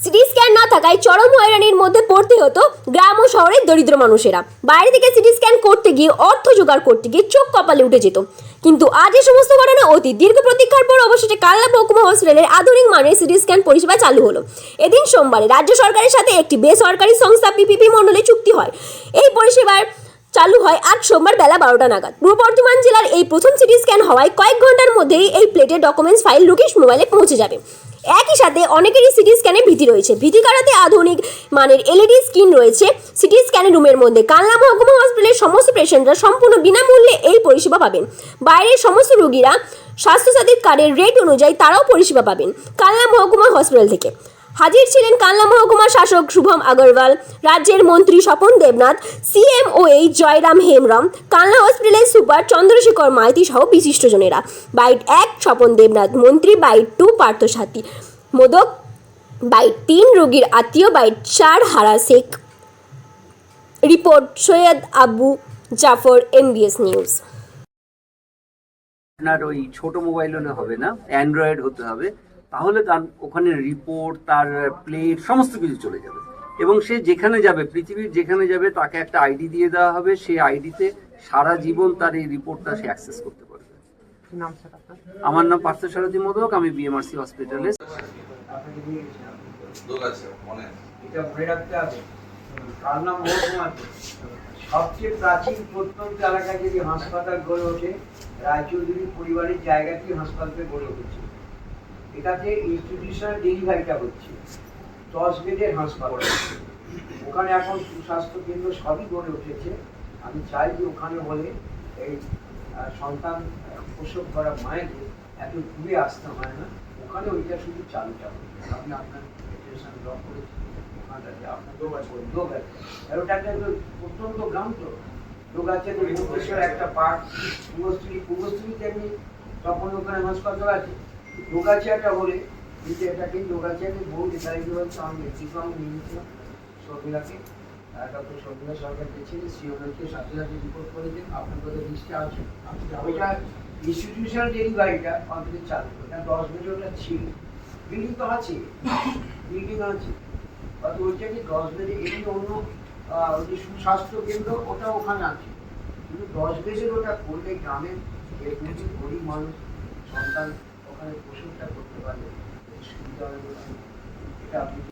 CT scan না থাকায় চরম হয়রানির মধ্যে পড়তে হতো গ্রাম ও শহরের দরিদ্র মানুষেরা। বাইরে থেকে সিটি স্ক্যান করতে গিয়ে অর্থ জোগাড় করতে গিয়ে চোখ কপালে উঠে যেত। কিন্তু আজ এই সমস্ত ঘটনা অতি দীর্ঘ প্রতীক্ষার পর অবশেষে কাল্লা মহকুমা হসপিটালের আধুনিক মানের সিটি স্ক্যান পরিষেবা চালু হলো। এদিন সোমবারে রাজ্য সরকারের সাথে একটি বেসরকারি সংস্থা পিপিপি মণ্ডলে চুক্তি হয়। এই পরিষেবার চালু হয় আজ সোমবার বেলা বারোটা নাগাদ। পূর্ব বর্ধমান জেলার এই প্রথম সিটি স্ক্যান হওয়ায় কয়েক ঘণ্টার মধ্যেই এই প্লেটে ডকুমেন্টস ফাইল রোগীর মোবাইলে পৌঁছে যাবে। একই সাথে অনেকেরই সিটি স্ক্যানে ভীতি রয়েছে। ভীতি কাটাতে আধুনিক মানের এলইডি স্ক্রিন রয়েছে সিটি স্ক্যানের রুমের মধ্যে। কালনা মহকুমা হসপিটালের সমস্ত পেশেন্টরা সম্পূর্ণ বিনামূল্যে এই পরিষেবা পাবেন। বাইরের সমস্ত রুগীরা স্বাস্থ্যসাথীর কার্ডের রেট অনুযায়ী তারাও পরিষেবা পাবেন কালনা মহকুমা হসপিটাল থেকে। হাজির ছিলেন কালনা মহকুমার শাসক শুভম আগরওয়াল, রাজ্যের মন্ত্রী স্বপন দেবনাথ সিএমওএইচ জয়রাম হেমরম কালনা হসপিটালের সুপার চন্দ্রশেখর মাইতি সহ বিশিষ্টজনেরা বাইট এক, স্বপন দেবনাথ মন্ত্রী, byte two Parthasarathi Modak, byte তিন, রোগীর আত্মীয়, বাইট চার, Hara Sheikh. Report, Syed Abu Jafar MBS news. আপনার ওই ছোট মোবাইল হলে হবে না? অ্যান্ড্রয়েড হতে হবে। তাহলে তার ওখানে রিপোর্ট তার প্লেট সমস্ত কিছু চলে যাবে। এবং সে যেখানে যাবে পৃথিবীর যেখানে যাবে তাকে একটা আইডি দিয়ে দেওয়া হবে। সেই আইডিতে সারা জীবন তার এই রিপোর্টটা সে অ্যাক্সেস করতে পারবে। আমার নাম পার্থ সারথী মোদক আমি বিএমআরসি হসপিটালে লোক আছে মনে আছে। এটা মনে রাখতে হবে কালনা মহকুমাতে সবচেয়ে প্রাচীন প্রত্যন্ত এলাকায় যদি হাসপাতাল গড়ে ওঠে রায়চৌধুরী পরিবারের জায়গাতেই হাসপাতাল গড়ে উঠেছে। এটাতে ইনস্টিটিউশনাল ডেলিভারিটা হচ্ছে। দশ বেডের হাসপাতাল। ওখানে এখন সুস্বাস্থ্য কেন্দ্র সবই গড়ে উঠেছে। আমি চাই যে ওখানে হলে এই সন্তান প্রসব করা মায়েদের এত দূরে আসতে হয় না। ওখানে ওইটা শুধু চালু চালু আমি আপনার স্টেশন ড্রপ করেছি। ওখানটাতে আপনার আর ওটা একটা প্রত্যন্ত গ্রাম তো। একটা পার্ক। পূর্বস্থলী পূর্বস্থলী আমি তখন ওখানে হাসপাতাল আছে। একটা বলে, কিন্তু এটাকে আমি বহু ডিসাইড হচ্ছে আমি নেতৃত্ব আমি নিয়ে নিয়েছিলাম শর্মিলাকে। ডক্টর শর্মিলা সরকার গেছিলেন সিওনকে সাথে সাথে রিপোর্ট করে দিন আপনার কথা দৃষ্টি আছে ওইটা ইনস্টিটিউশনাল ডেলিভারিটা অন্তত চালু করে কারণ দশ ওটা ছিল। বিল্ডিং তো আছে। বিল্ডিং আছে। অত ওইটা কি দশ বেজে এমনি অন্য ওই যে সুস্বাস্থ্য কেন্দ্র? ওটা ওখানে আছে। কিন্তু দশ বেজের ওটা করলে গ্রামের গরিব মানুষ, সন্তান ওখানে করতে পারলে সুবিধা হবে এটা আপনি